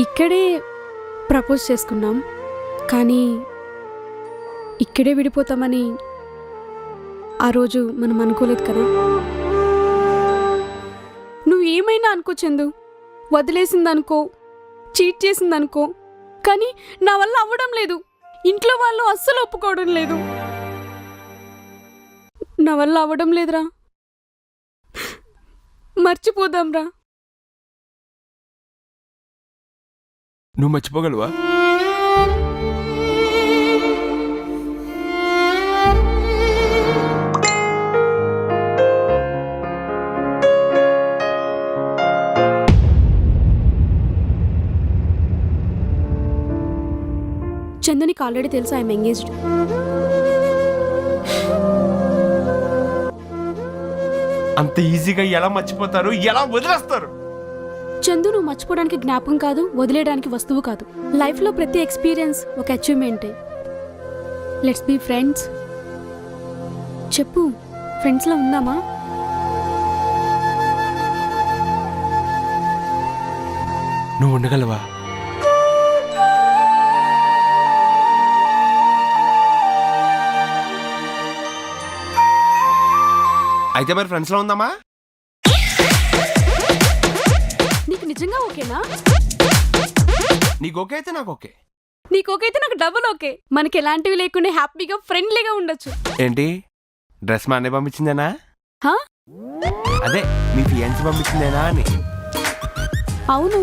ఇక్కడే ప్రపోజ్ చేసుకున్నాం. కానీ ఇక్కడే విడిపోతామని ఆ రోజు మనం అనుకోలేదు కదా? నువ్వు ఏమైనా అనుకో చందు. వదిలేసిందనుకో చీట్ చేసిందనుకో కానీ నా వల్ల అవ్వడం లేదు. ఇంట్లో వాళ్ళు అస్సలు ఒప్పుకోవడం లేదు. నా వల్ల అవ్వడం లేదురా. మర్చిపోదాంరా. నువ్వు మర్చిపోగలవా? చందునికి ఆల్రెడీ తెలుసు ఐఎమ్ ఎంగేజ్డ్ అంత ఈజీగా ఎలా మర్చిపోతారు ఎలా వదిలేస్తారు? చందు నువ్వు మర్చిపోవడానికి జ్ఞాపకం కాదు వదిలేయడానికి వస్తువు కాదు. లైఫ్లో ప్రతి ఎక్స్పీరియన్స్ ఒక అచీవ్మెంటే లెట్స్ బీ ఫ్రెండ్స్ చెప్పు ఫ్రెండ్స్లో ఉందామా? నువ్వు ఉండగలవా? అయితే మరి ఫ్రెండ్స్లో ఉందామా? నిజంగా ఓకేనా? నీకు ఓకే అయితే నాకు ఓకే నీకు ఓకే. అయితే నాకు డబుల్ ఓకే మనకి ఎలాంటివి లేకుండా హ్యాపీగా ఫ్రెండ్లీగా ఉండొచ్చు. ఏంటి? డ్రెస్ మా అన్నయ్య పంపించిందేనా? హా? అదే మీ ఫియాన్స్ పంపించిందేనా అని. అవును.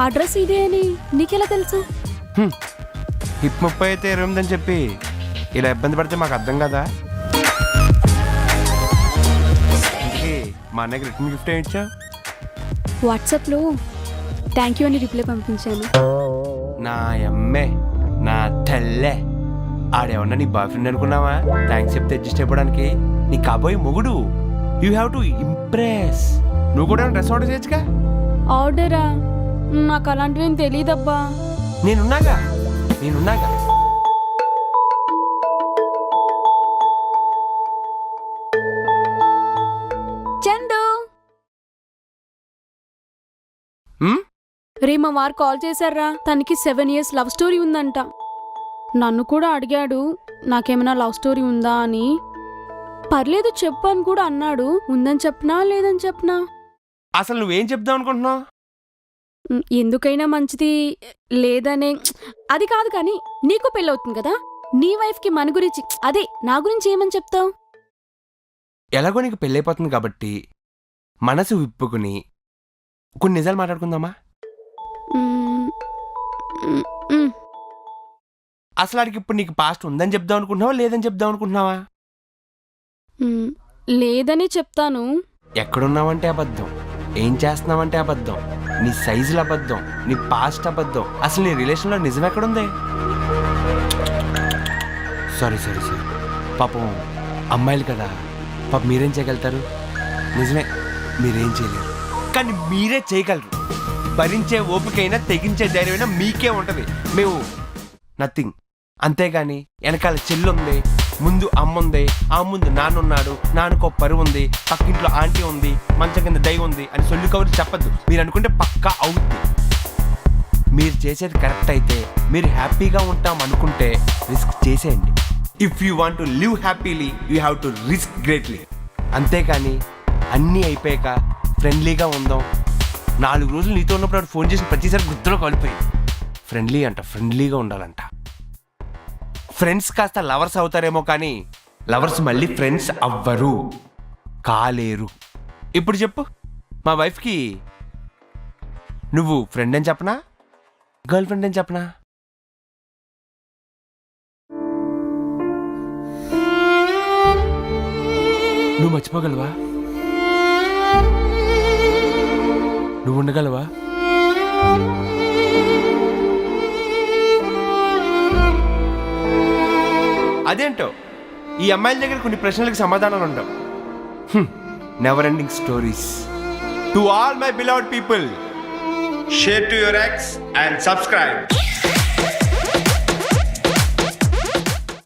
ఆ డ్రెస్ ఇదే అని నీకెలా తెలుసు? హ్మ్. హిప్ ముప్పై అయితే ఇరవై ఎనిమిది అని చెప్పి ఇలా ఇబ్బంది పడితే మాకు అర్థం కదా? ఇంతకీ మా అన్నయ్యకి రిటర్న్ గిఫ్ట్ ఏం ఇచ్చావు? వాట్సాప్లో థ్యాంక్ యూ అని రిప్లై పంపించాను. నా అమ్మే నా తల్లే. ఆడేమన్నా నీ బాయ్ ఫ్రెండ్ అనుకున్నావా? థ్యాంక్స్ చెప్తే అడ్జస్ట్ అయిపోవడానికి. నీ కాబోయే మొగుడు. You have to impress. నువ్వు కూడా డ్రెస్ ఆర్డర్ చేయొచ్చుగా? ఆర్డరా? నాకు అలాంటివి తెలియదబ్బా నేనున్నాగా? నేనున్నాగా? రే మా వారు కాల్ చేశారా? తనకి సెవెన్ ఇయర్స్ లవ్ స్టోరీ ఉందంట. నన్ను కూడా అడిగాడు నాకేమైనా లవ్ స్టోరీ ఉందా అని. పర్లేదు చెప్పు అని కూడా అన్నాడు. ఉందని చెప్పనా లేదని చెప్పనా? అసలు నువ్వేం చెప్దాం అనుకుంటున్నావు? ఎందుకైనా మంచిది లేదనే. అది కాదు కానీ నీకు పెళ్ళవుతుంది కదా? నీ వైఫ్కి మన గురించి అదే నా గురించి ఏమని చెప్తావు? ఎలాగో నీకు పెళ్ళైపోతుంది కాబట్టి మనసు విప్పుకుని కొన్ని నిజాలు మాట్లాడుకుందామా? అసలు ఆడికి ఇప్పుడు నీకు పాస్ట్ ఉందని చెప్దాం అనుకుంటున్నావా లేదని చెప్దాం అనుకుంటున్నావా? లేదని చెప్తాను. ఎక్కడున్నావంటే అబద్ధం ఏం చేస్తున్నావంటే అబద్ధం నీ సైజులు అబద్ధం నీ పాస్ట్ అబద్ధం అసలు నీ రిలేషన్లో నిజం ఎక్కడుంది? సారీ సారీ సారీ పాపం అమ్మాయిలు కదా పాపం మీరేం చేయగలుగుతారు? నిజమే మీరేం చేయలేరు. కానీ మీరే చేయగలరు. భరించే ఓపికైనా తెగించే ధైర్యమైనా మీకే ఉంటుంది. మేము నథింగ్. అంతేగాని వెనకాల చెల్లుంది ముందు అమ్మ ఉంది ఆ ముందు నాన్న ఉన్నాడు నాన్నకు పరువు ఉంది పక్కింట్లో ఆంటీ ఉంది మంచం కింద దయ ఉంది అని సొల్లు కవర్ చెప్పద్దు. మీరు అనుకుంటే పక్కా అవుద్ది. మీరు చేసేది కరెక్ట్ అయితే మీరు హ్యాపీగా ఉంటాం అనుకుంటే రిస్క్ చేసేయండి. If you want to live happily you have to risk greatly అంతేకాని అన్నీ అయిపోయాక ఫ్రెండ్లీగా ఉందాం నాలుగు రోజులు నీతో ఉన్నప్పుడు ఫోన్ చేసి ప్రతిసారి గుర్తులో కలిపోయింది ఫ్రెండ్లీ అంట ఫ్రెండ్లీగా ఉండాలంట. ఫ్రెండ్స్ కాస్త లవర్స్ అవుతారేమో కానీ లవర్స్ మళ్ళీ ఫ్రెండ్స్ అవ్వరు. కాలేరు. ఇప్పుడు చెప్పు మా వైఫ్కి నువ్వు ఫ్రెండ్ అని చెప్పనా? గర్ల్ ఫ్రెండ్ అని చెప్పనా? నువ్వు మర్చిపోగలవా? నువ్వు ఉండగలవా అదేంటో? ఈ అమ్మాయిల దగ్గర కొన్ని ప్రశ్నలకు సమాధానాలు ఉండవు never ending stories to all my beloved people share to your ex and subscribe